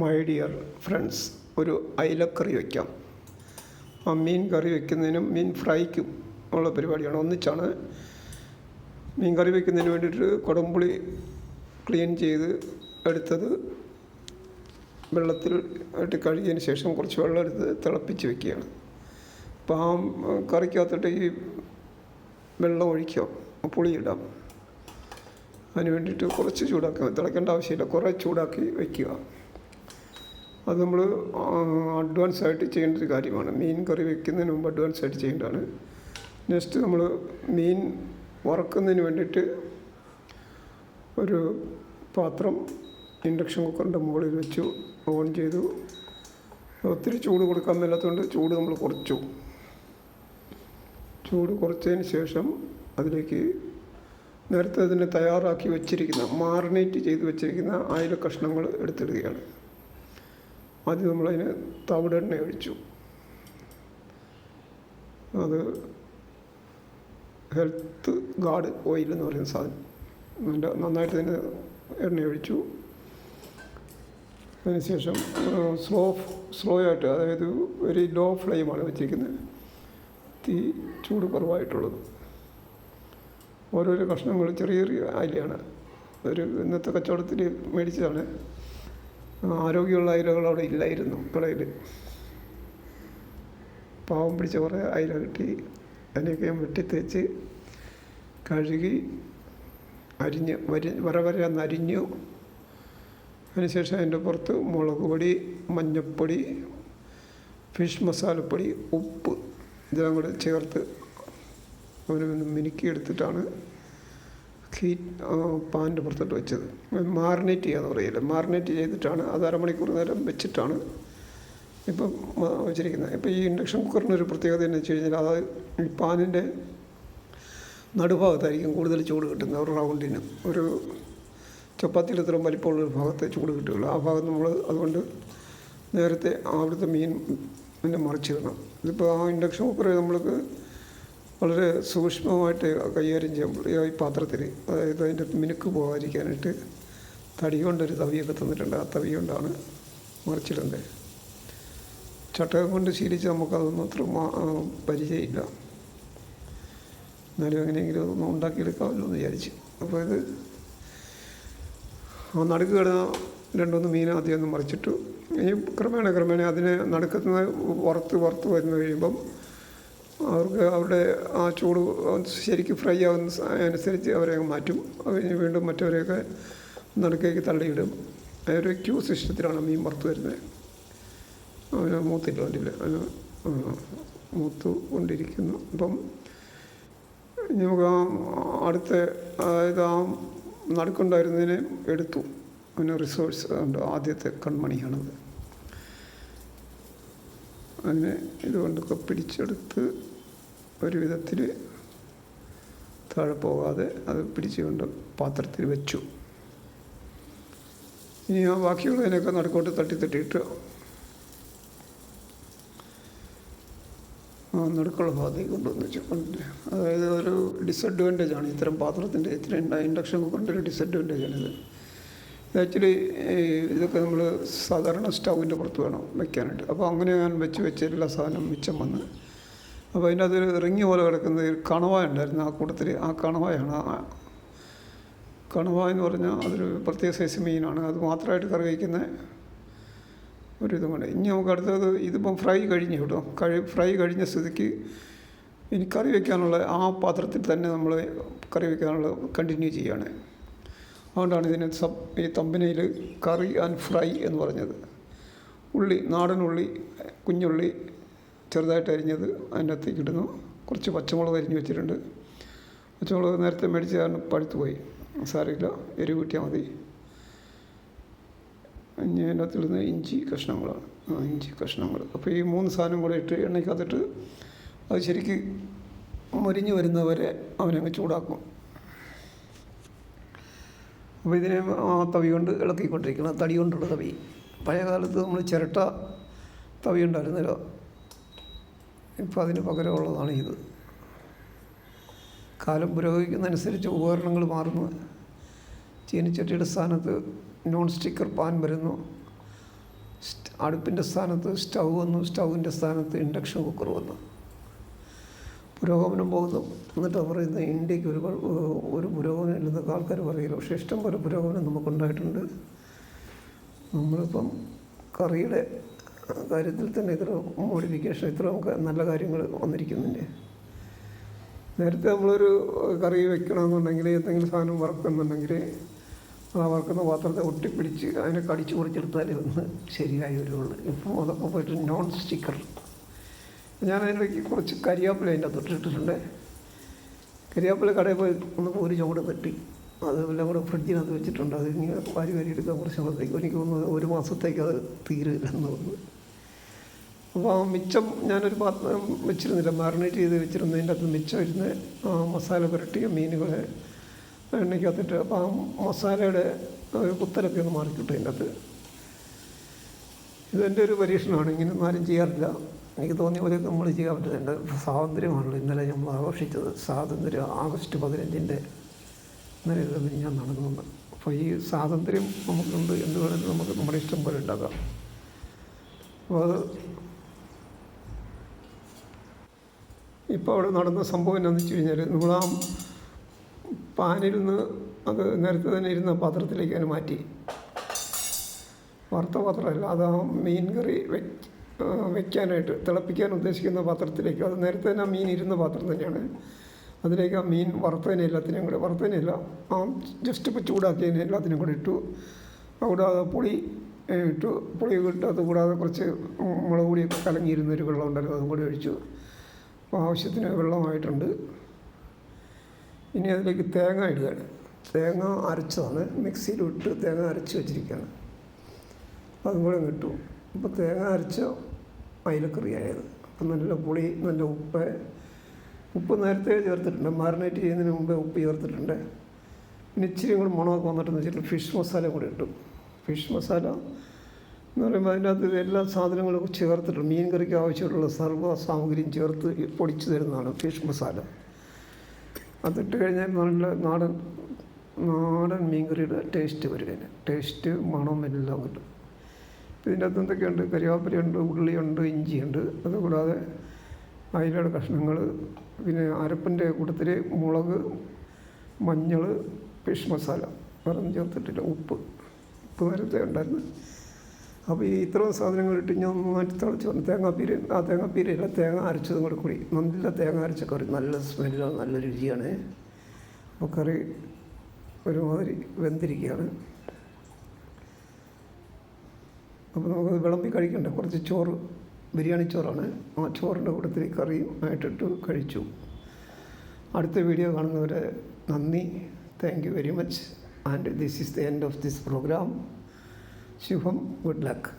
My dear friends ഒരു അയിലക്കറി വയ്ക്കാം. ആ മീൻ കറി വയ്ക്കുന്നതിനും മീൻ ഫ്രൈക്കും ഉള്ള പരിപാടിയാണ്. ഒന്നിച്ചാണ് മീൻ കറി വയ്ക്കുന്നതിന് വേണ്ടിയിട്ട് കുടംപുളി ക്ലീൻ ചെയ്ത് എടുത്തത്. വെള്ളത്തിൽ ഇട്ട് കഴുകിയതിന് ശേഷം കുറച്ച് വെള്ളം എടുത്ത് തിളപ്പിച്ച് വെക്കുകയാണ് അപ്പോൾ ആ കറിക്കകത്തിട്ട് ഈ വെള്ളം ഒഴിക്കാം പുളിയിടാം അതിന് വേണ്ടിയിട്ട് കുറച്ച് ചൂടാക്കി തിളക്കേണ്ട ആവശ്യമില്ല. കുറേ ചൂടാക്കി വയ്ക്കുക. അത് നമ്മൾ അഡ്വാൻസ് ആയിട്ട് ചെയ്യേണ്ട ഒരു കാര്യമാണ്. മീൻ കറി വെക്കുന്നതിന് മുമ്പ് അഡ്വാൻസ് ആയിട്ട് ചെയ്യേണ്ടതാണ്. നെക്സ്റ്റ് നമ്മൾ മീൻ വറക്കുന്നതിന് വേണ്ടിയിട്ട് ഒരു പാത്രം ഇൻഡക്ഷൻ കുക്കറിന്റെ മുകളിൽ വെച്ചു ഓൺ ചെയ്തു. ഒത്തിരി ചൂട് കൊടുക്കാൻ മേലാത്തതുകൊണ്ട് ചൂട് നമ്മൾ കുറച്ചു. ചൂട് കുറച്ചതിന് ശേഷം അതിലേക്ക് നേരത്തെ അതിനെ തയ്യാറാക്കി വെച്ചിരിക്കുന്ന മാറിനേറ്റ് ചെയ്ത് വെച്ചിരിക്കുന്ന ആയിര കഷ്ണങ്ങൾ എടുത്തിടുകയാണ്. ആദ്യം നമ്മളതിന് തവിടെണ്ണ ഒഴിച്ചു. അത് ഹെൽത്ത് ഗാർഡ് ഓയിൽ എന്ന് പറയുന്ന സാധനം. അതിന്റെ നന്നായിട്ട് തന്നെ എണ്ണ ഒഴിച്ചു. അതിനുശേഷം സ്ലോ സ്ലോ ആയിട്ട് അതായത് ഒരു ലോ ഫ്ലെയിമാണ് വെച്ചിരിക്കുന്നത്. തീ ചൂട് കുറവായിട്ടുള്ളത്. ഓരോരോ കഷ്ണങ്ങൾ ചെറിയ ചെറിയ അയിലയാണ്. ഒരു ഇന്നത്തെ കച്ചവടത്തിൽ മേടിച്ചതാണ്. ആരോഗ്യമുള്ള അയിലകൾ അവിടെ ഇല്ലായിരുന്നു കടയിൽ പാവം പിടിച്ച കുറേ അയില കിട്ടി. അതിനെയൊക്കെ ഞാൻ വെട്ടിത്തേച്ച് കഴുകി അരിഞ്ഞ് വരി വര വര ഒന്ന് അരിഞ്ഞു. അതിനുശേഷം അതിന്റെ പുറത്ത് മുളക് പൊടി മഞ്ഞൾപ്പൊടി ഫിഷ് മസാലപ്പൊടി ഉപ്പ് ഇതെല്ലാം കൂടെ ചേർത്ത് അവനൊന്ന് മിനുക്കി എടുത്തിട്ടാണ് ഹീ പാന്റ് പുറത്തോട്ട് വെച്ചത്. മാറിനേറ്റ് ചെയ്യാന്ന് പറയില്ല? മാറിനേറ്റ് ചെയ്തിട്ടാണ് അത് അരമണിക്കൂർ നേരം വെച്ചിട്ടാണ് ഇപ്പം വെച്ചിരിക്കുന്നത്. ഇപ്പം ഈ ഇൻഡക്ഷൻ കുക്കറിനൊരു പ്രത്യേകത എന്ന് വെച്ച് കഴിഞ്ഞാൽ അത് ഈ പാനിന്റെ നടുഭാഗത്തായിരിക്കും കൂടുതൽ ചൂട് കിട്ടുന്നത് ഒരു റൗണ്ടിന്. ഒരു ചപ്പാത്തിയിൽ ഇത്രയും വലിപ്പമുള്ളൊരു ഭാഗത്തെ ചൂട് കിട്ടുകയുള്ളൂ. ആ ഭാഗത്ത് നമ്മൾ അതുകൊണ്ട് നേരത്തെ അവിടുത്തെ മീൻ പിന്നെ മറിച്ചിടണം. ഇതിപ്പോൾ ആ ഇൻഡക്ഷൻ കുക്കർ നമ്മൾക്ക് വളരെ സൂക്ഷ്മമായിട്ട് കൈകാര്യം ചെയ്യുമ്പോൾ ഈ പാത്രത്തിൽ അതായത് അതിന്റെ മിനുക്ക് പോകാതിരിക്കാനായിട്ട് തടി കൊണ്ടൊരു തവിയൊക്കെ തന്നിട്ടുണ്ട്. ആ തവി കൊണ്ടാണ് മറിച്ചിടേണ്ടത്. ചട്ടകം കൊണ്ട് ശീലിച്ച് നമുക്കതൊന്നും അത്ര പരിചയമില്ല. എന്നാലും എങ്ങനെയെങ്കിലും അതൊന്നും ഉണ്ടാക്കിയെടുക്കാമല്ലോ എന്ന് വിചാരിച്ചു. അപ്പോൾ ഇത് ആ നടുക്ക് കിടന്ന രണ്ടൊന്ന് മീൻ ആദ്യം ഒന്ന് മറിച്ചിട്ടു. ഇനി ക്രമേണ ക്രമേണ അതിനെ നടുക്കത്തുനിന്ന് വറുത്ത് വറുത്ത് വരുന്ന കഴിയുമ്പം അവർക്ക് അവരുടെ ആ ചൂട് ശരിക്കും ഫ്രൈ ആവുന്ന അനുസരിച്ച് അവരെ മാറ്റും. മാറ്റും കഴിഞ്ഞ് വീണ്ടും മറ്റവരെയൊക്കെ നടുക്കേക്ക് തള്ളിയിടും. ഒരു ക്യൂ സിസ്റ്റത്തിലാണ് മീൻ വറുത്ത് വരുന്നത്. അവന് മൂത്തില്ല വണ്ടിയിൽ അവന് മൂത്ത് കൊണ്ടിരിക്കുന്നു. അപ്പം നമുക്ക് ആ അടുത്ത അതായത് ആ നടുക്കുണ്ടായിരുന്നതിനെ എടുത്തു. അതിന് റിസോഴ്സ് ഉണ്ട് ആദ്യത്തെ കൺമണിയാണത്. അതിനെ ഇതുകൊണ്ടൊക്കെ പിടിച്ചെടുത്ത് ഒരു വിധത്തിൽ താഴെ പോകാതെ അത് പിടിച്ചുകൊണ്ട് പാത്രത്തിൽ വെച്ചു. ഇനി ആ ബാക്കിയുള്ളതിനൊക്കെ നടുക്കോട്ട് തട്ടി തട്ടിയിട്ട് നടുക്കുള്ള ഭാഗത്തേക്ക് കൊണ്ടുവന്ന് വെച്ചിട്ടുണ്ട് അതായത് ഒരു ഡിസഡ്വാന്റേജ് ആണ്. ഇത്തരം പാത്രത്തിന്റെ ഇത്തരം ഇൻഡക്ഷൻ കുക്കറിന്റെ ഒരു ഡിസഡ്വാന്റേജ് ആണിത് ആക്ച്വലി ഇതൊക്കെ നമ്മൾ സാധാരണ സ്റ്റൗവിന്റെ പുറത്ത് വേണം വെക്കാനായിട്ട്. അപ്പോൾ അങ്ങനെ ഞാൻ വെച്ച് വെച്ച് എല്ലാ സാധനം മിച്ചം വന്ന് അപ്പോൾ അതിന്റെ അതൊരു റിങ് പോലെ കിടക്കുന്ന ഒരു കണവ ഉണ്ടായിരുന്നു ആ കൂട്ടത്തിൽ. ആ കണവയാണ് കണവ എന്ന് പറഞ്ഞാൽ അതൊരു പ്രത്യേക സൈസ് മീനാണ്. അത് മാത്രമായിട്ട് കറി വയ്ക്കുന്ന ഒരു ഇതും കൊണ്ട്. ഇനി നമുക്ക് അടുത്തത് ഇതിപ്പം ഫ്രൈ കഴിഞ്ഞ് കിട്ടും. കഴി ഫ്രൈ കഴിഞ്ഞ സ്ഥിതിക്ക് ഇനി കറി വയ്ക്കാനുള്ള ആ പാത്രത്തിൽ തന്നെ നമ്മൾ കറി വയ്ക്കാനുള്ള കണ്ടിന്യൂ ചെയ്യുകയാണ്. അതുകൊണ്ടാണ് ഇതിന് സബ് ഈ തമ്പനയിൽ കറി ആൻഡ് ഫ്രൈ എന്ന് പറഞ്ഞത്. ഉള്ളി നാടൻ ഉള്ളി കുഞ്ഞുള്ളി ചെറുതായിട്ട് അരിഞ്ഞത് അതിനകത്തേക്ക് ഇടുന്നു. കുറച്ച് പച്ചമുളക് അരിഞ്ഞ് വെച്ചിട്ടുണ്ട്. പച്ചമുളക് നേരത്തെ മേടിച്ചതാണ് പഴുത്തു പോയി. സാരമില്ല എരിവ് കിട്ടിയാൽ മതി. ഇനി അതിനകത്ത് ഇടുന്ന ഇഞ്ചി കഷ്ണങ്ങളാണ്. ഇഞ്ചി കഷ്ണങ്ങൾ. അപ്പോൾ ഈ മൂന്ന് സാധനം കൂടെ ഇട്ട് എണ്ണയ്ക്കകത്തിട്ട് അത് ശരിക്ക് മുരിഞ്ഞ് വരുന്നവരെ അവനങ്ങ് ചൂടാക്കും. അപ്പോൾ ഇതിനെ തവി കൊണ്ട് ഇളക്കിക്കൊണ്ടിരിക്കണം. തടി കൊണ്ടുള്ള തവി. പഴയ കാലത്ത് നമ്മൾ ചിരട്ട തവി ഉണ്ടായിരുന്നല്ലോ. ഇപ്പോൾ അതിന് പകരമുള്ളതാണ് ഇത്. കാലം പുരോഗമിക്കുന്നതനുസരിച്ച് ഉപകരണങ്ങൾ മാറുന്നു. ചീനിച്ചട്ടിയുടെ സ്ഥാനത്ത് നോൺ സ്റ്റിക്കർ പാൻ വരുന്നു അടുപ്പിന്റെ സ്ഥാനത്ത് സ്റ്റൗ വന്നു. സ്റ്റൗവിന്റെ സ്ഥാനത്ത് ഇൻഡക്ഷൻ കുക്കർ വന്നു. പുരോഗമനം പോകുന്നു. എന്നിട്ട് പറയുന്നത് ഇന്ത്യയ്ക്ക് ഒരു ഒരു പുരോഗമനം ഇല്ലെന്നൊക്കെ ആൾക്കാർ പറയില്ല പക്ഷേ ഇഷ്ടം പോലെ പുരോഗമനം നമുക്കുണ്ടായിട്ടുണ്ട്. നമ്മളിപ്പം കറിയുടെ കാര്യത്തിൽ തന്നെ ഇത്ര മോഡിഫിക്കേഷൻ ഇത്ര നല്ല കാര്യങ്ങൾ വന്നിരിക്കുന്നുണ്ട്. നേരത്തെ നമ്മളൊരു കറി വെക്കണമെന്നുണ്ടെങ്കിൽ എന്തെങ്കിലും സാധനം വറക്കുന്നുണ്ടെങ്കിൽ ആ വറക്കുന്ന പാത്രത്തെ ഒട്ടിപ്പിടിച്ച് അതിനെ കടിച്ചു മുറിച്ചെടുത്താലേ ഒന്ന് ശരിയായി വരുള്ളൂ. ഇപ്പോൾ അതൊക്കെ പോയിട്ട് നോൺ സ്റ്റിക്കർ ഞാൻ അതിനിടയ്ക്ക് കുറച്ച് കരിയാപ്പില അതിന്റെ തൊട്ടിട്ടിട്ടുണ്ട് കരിയാപ്പില കടയിൽ പോയി ഒന്ന് ഒരു ചുവട് തട്ടി. അതെല്ലാം കൂടെ ഫ്രിഡ്ജിനകത്ത് വെച്ചിട്ടുണ്ട്. അത് ഇനി വാരി വാരി എടുക്കാൻ കുറച്ച് നാളത്തേക്ക് എനിക്ക് തോന്നുന്നു ഒരു മാസത്തേക്ക് അത് തീരുകയില്ലെന്ന് തോന്നുന്നു. അപ്പോൾ ആ മിച്ചം ഞാനൊരു പാത്രം വെച്ചിരുന്നില്ല. മാറിനേറ്റ് ചെയ്ത് വെച്ചിരുന്നതിന്റെ അകത്ത് മിച്ചം ഇരുന്ന് ആ മസാല പുരട്ടി മീനുകൾ എണ്ണയ്ക്കകത്തിട്ട് അപ്പോൾ ആ മസാലയുടെ ഒരു കുത്തലൊക്കെ ഒന്ന് മാറിക്കിട്ടും അതിന്റെ അകത്ത്. ഇതെന്റെ ഒരു പരീക്ഷണമാണ്. ഇങ്ങനെ ഒന്നും ആരും ചെയ്യാറില്ല. എനിക്ക് തോന്നിയ പോലെ നമ്മൾ ചെയ്യാൻ പറ്റുന്നുണ്ട്. സ്വാതന്ത്ര്യമാണല്ലോ ഇന്നലെ നമ്മൾ ആഘോഷിച്ചത്. സ്വാതന്ത്ര്യം ആഗസ്റ്റ് പതിനഞ്ചിന്റെ ഇന്നലെ ഇത് ഞാൻ നടന്നു അപ്പോൾ ഈ സ്വാതന്ത്ര്യം നമുക്കുണ്ട് എന്ന് പറയുന്നത് നമുക്ക് നമ്മുടെ ഇഷ്ടം പോലെ ഉണ്ടാക്കാം. അപ്പോൾ അത് ഇപ്പോൾ അവിടെ നടന്ന സംഭവം എന്താണെന്ന് വെച്ച് കഴിഞ്ഞാൽ നമ്മൾ പാനിരുന്ന് അത് നേരത്തെ തന്നെ ഇരുന്ന പാത്രത്തിലേക്ക് അതിന് മാറ്റി. വറുത്ത പാത്രമല്ല അത് ആ മീൻ കറി വെക്കാനായിട്ട് തിളപ്പിക്കാൻ ഉദ്ദേശിക്കുന്ന പാത്രത്തിലേക്ക് അത് നേരത്തെ തന്നെ ആ മീൻ ഇരുന്ന പാത്രം തന്നെയാണ്. അതിലേക്ക് ആ മീൻ വറുത്തതിനെ എല്ലാത്തിനെയും കൂടെ വറുത്തതിനെയല്ല ആ ജസ്റ്റ് ഇപ്പോൾ ചൂടാക്കിയതിനെ എല്ലാത്തിനും കൂടെ ഇട്ടു. കൂടാതെ പുളി ഇട്ടു. പുളി ഇട്ട് അത് കൂടാതെ കുറച്ച് മുളക് പൊടിയൊക്കെ കലങ്ങിയിരുന്നൊരു വെള്ളം ഉണ്ടായിരുന്നു അതും കൂടി ഒഴിച്ചു. അപ്പോൾ ആവശ്യത്തിന് വെള്ളമായിട്ടുണ്ട്. ഇനി അതിലേക്ക് തേങ്ങ ഇടുകയാണ്. തേങ്ങ അരച്ചതാണ്. മിക്സിയിലിട്ട് തേങ്ങ അരച്ച് വെച്ചിരിക്കുകയാണ്. അതും കൂടെ കിട്ടും അപ്പോൾ തേങ്ങ അരച്ച അയിലക്കറിയായത്. അപ്പം നല്ല പുളി നല്ല ഉപ്പ്. ഉപ്പ് നേരത്തെ ചേർത്തിട്ടുണ്ട്. മാറിനേറ്റ് ചെയ്യുന്നതിന് മുമ്പേ ഉപ്പ് ചേർത്തിട്ടുണ്ട്. പിന്നെ ഇച്ചിരി കൂടെ മണമൊക്കെ വന്നിട്ടെന്ന് വെച്ചിട്ട് ഫിഷ് മസാല കൂടി ഇട്ടു. ഫിഷ് മസാല എന്ന് പറയുമ്പോൾ അതിനകത്ത് എല്ലാ സാധനങ്ങളും ചേർത്തിട്ടുണ്ട്. മീൻ കറിക്ക് ആവശ്യമുള്ള സർവ സാമഗ്രിയും ചേർത്ത് പൊടിച്ചു തരുന്നതാണ് ഫിഷ് മസാല. അതിട്ട് കഴിഞ്ഞാൽ നല്ല നാടൻ നാടൻ മീൻകറിയുടെ ടേസ്റ്റ് വരും ടേസ്റ്റ് മണം എല്ലാം കിട്ടും. ഇതിന്റെ അകത്ത് എന്തൊക്കെയുണ്ട്? കരിവേപ്പിലയുണ്ട് ഉള്ളിയുണ്ട് ഇഞ്ചിയുണ്ട്. അതുകൂടാതെ അയിലയുടെ കഷ്ണങ്ങൾ പിന്നെ അരപ്പിന്റെ കൂട്ടത്തിൽ മുളക് മഞ്ഞൾ ഫിഷ് മസാല. വേറെ ചേർത്തിട്ടില്ല. ഉപ്പ്. ഉപ്പ് നേരത്തെ ഉണ്ടായിരുന്നു. അപ്പോൾ ഈ ഇത്രയും സാധനങ്ങൾ ഇട്ട് ഞാൻ മാറ്റി തിളച്ച് വന്നു തേങ്ങാപ്പീര് ആ തേങ്ങാപ്പീരല്ല തേങ്ങ അരച്ചതും കൂടെ കൂടി. നല്ല തേങ്ങ അരച്ച കറി നല്ല സ്മെല്ലാണ് നല്ല രുചിയാണ്. അപ്പോൾ കറി ഒരുമാതിരി വെന്തിരിക്കുകയാണ്. അപ്പോൾ നമുക്കത് വിളമ്പി കഴിക്കണ്ട. കുറച്ച് ചോറ് ബിരിയാണി ചോറാണ്. ആ ചോറിന്റെ കൂട്ടത്തിൽ കറിയും ആയിട്ടിട്ട് കഴിച്ചു. അടുത്ത വീഡിയോ കാണുന്നവരെ നന്ദി. Thank you very much and this is the end of this programme Shubham good luck